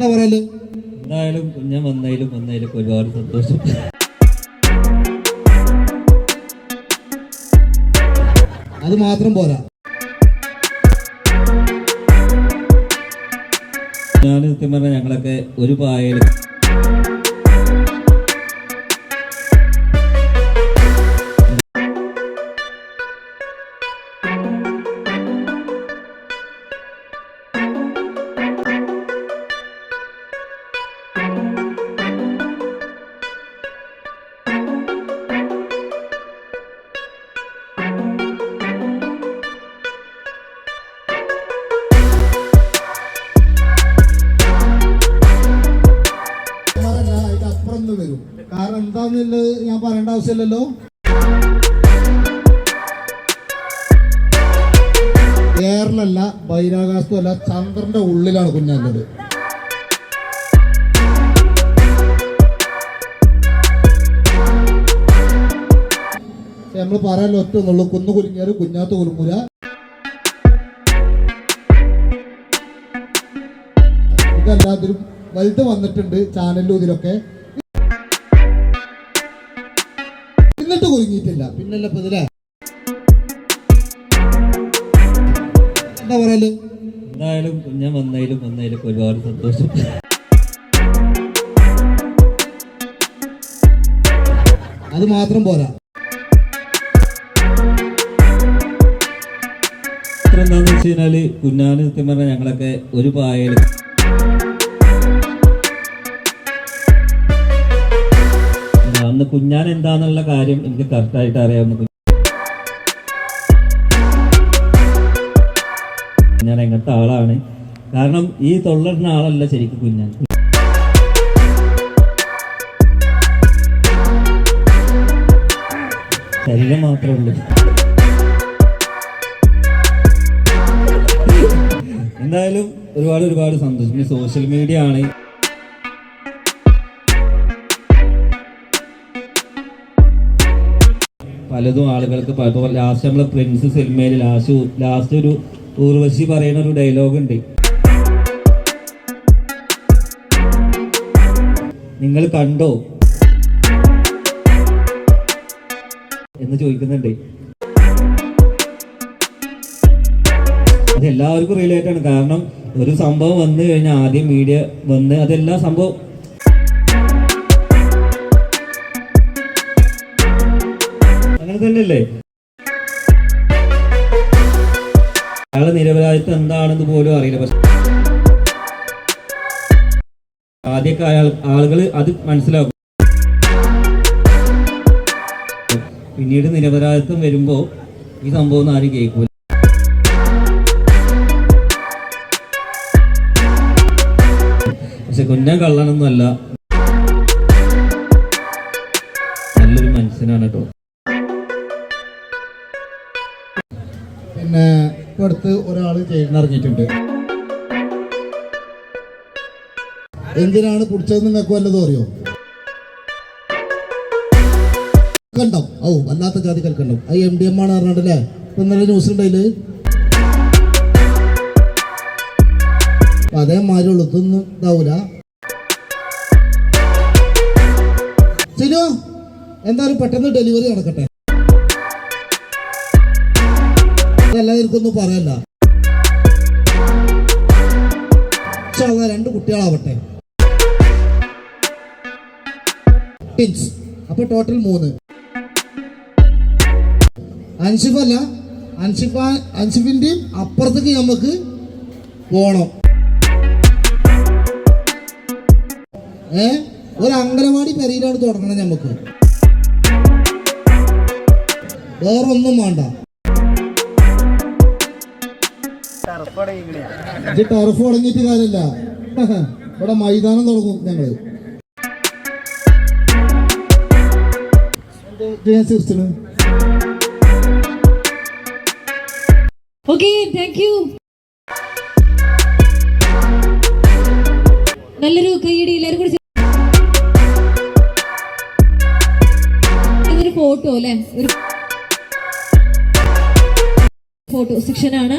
എന്താ പറയൽ? എന്തായാലും ഞാൻ വന്നതിലും വന്നതിലും ഒരുപാട് സന്തോഷം. അത് മാത്രം പോരാ. ഞാൻ സത്യം പറഞ്ഞാൽ ഞങ്ങളൊക്കെ ഒരു പായൽ കാരണം എന്താന്നുള്ളത് ഞാൻ പറയേണ്ട ആവശ്യമില്ലല്ലോ. എയറിലല്ല ബഹിരാകാശത്തുമല്ല ചന്ദ്രന്റെ ഉള്ളിലാണ് കുഞ്ഞാന്റെത് നമ്മൾ പറയാൻ ഒറ്റ ഒന്നുള്ളൂ കുന്നു കുലുങ്ങിയാൽ കുഞ്ഞാത്ത കുലുങ്ങൂല. ഇതെല്ലാത്തിനും വലുത് വന്നിട്ടുണ്ട് ചാനലിലും ഇതിലൊക്കെ. എന്നിട്ട് കുലുങ്ങിയിട്ടില്ല പിന്നല്ല ഇപ്പൊ ഇതിലെ? എന്താ പറയൽ? എന്തായാലും ഞാൻ വന്നതിലും വന്നതിലും ഒരുപാട് സന്തോഷം. അത് മാത്രം പോരാ. എന്താണെന്ന് വെച്ച് കഴിഞ്ഞാൽ കുഞ്ഞാന് സത്യം പറഞ്ഞാൽ ഞങ്ങളൊക്കെ ഒരു പായൽ കുഞ്ഞാൻ എന്താന്നുള്ള കാര്യം എനിക്ക് കറക്റ്റായിട്ട് അറിയാവുന്ന ഞാൻ എങ്ങനത്തെ ആളാണ്. കാരണം ഈ തൊള്ളറിന ആളല്ല ശരിക്കും കുഞ്ഞാൻ. ശരീരം മാത്രമേ ഉള്ളൂ. എന്തായാലും ഒരുപാട് ഒരുപാട് സന്തോഷം. സോഷ്യൽ മീഡിയ ആണ്. പലതും ആളുകൾക്ക് പലപ്പോൾ ലാസ്റ്റ് നമ്മളെ പ്രിൻസ് സിനിമയിൽ ലാസ്റ്റ് ലാസ്റ്റ് ഒരു ഊർവശി പറയുന്ന ഒരു ഡയലോഗ് ഉണ്ട്. നിങ്ങൾ കണ്ടോ? എന്ന് ചോദിക്കുന്നുണ്ട്. അത് എല്ലാവർക്കും റിലേറ്റ് ആണ്. കാരണം ഒരു സംഭവം വന്നു കഴിഞ്ഞാൽ ആദ്യം മീഡിയ വന്ന് അതെല്ലാ സംഭവം തന്നെയല്ലേ? അയാളെ നിരപരാധിത്വം എന്താണെന്ന് പോലും അറിയില്ല. പക്ഷെ ആദ്യമൊക്കെ അയാൾ ആളുകൾ അത് മനസ്സിലാക്കും. പിന്നീട് നിരപരാധിത്വം വരുമ്പോ ഈ സംഭവം ആരും കേൾക്കൂല. പക്ഷെ കുഞ്ഞാൻ കള്ളനൊന്നുമല്ല. പിന്നെ ഇപ്പൊ അടുത്ത് ഒരാൾ ചെയ്യണിറങ്ങിയിട്ടുണ്ട് എന്തിനാണ് പിടിച്ചത് നിങ്ങൾക്ക് വല്ലതും അറിയോ? കണ്ടോ ഓ വല്ലാത്ത ജാതി കൽക്കണ്ടം അത് എം ഡി എം ആണ് പറഞ്ഞിട്ടല്ലേ? ഇപ്പൊ ഇന്നലെ ന്യൂസ് ഉണ്ടായിൽ അതേമാതിരി ഉള്ളു ഇതൊന്നും ഇതാവൂല. ചിനു എന്തായാലും പെട്ടെന്ന് ഡെലിവറി നടക്കട്ടെ. അതല്ലാതെ എനിക്കൊന്നും പറയല്ല രണ്ട് കുട്ടികളാവട്ടെ. അപ്പൊ ടോട്ടൽ മൂന്ന്. അൻഷിഫല്ല അൻഷിഫ അൻഷിഫിന്റെയും അപ്പുറത്തേക്ക് നമുക്ക് പോണം. ഏ? ഒരു അങ്കനവാടി പെരയിലാണ് തുടങ്ങണം നമുക്ക് വേറൊന്നും വേണ്ട. ഇത് ടർഫ് തുടങ്ങിയിട്ട് കാര്യമില്ല. ഇവിടെ മൈതാനം തുടങ്ങും ഞങ്ങൾ. ഇത് ഞാൻ ചിരിച്ചത് ഓക്കെ താങ്ക് യു നല്ലൊരു കൈയടി എല്ലാവരും കൂടി ഫോട്ടോ അല്ലേ? ഒരു ഫോട്ടോ സിക്ഷനാണ് ആണ്.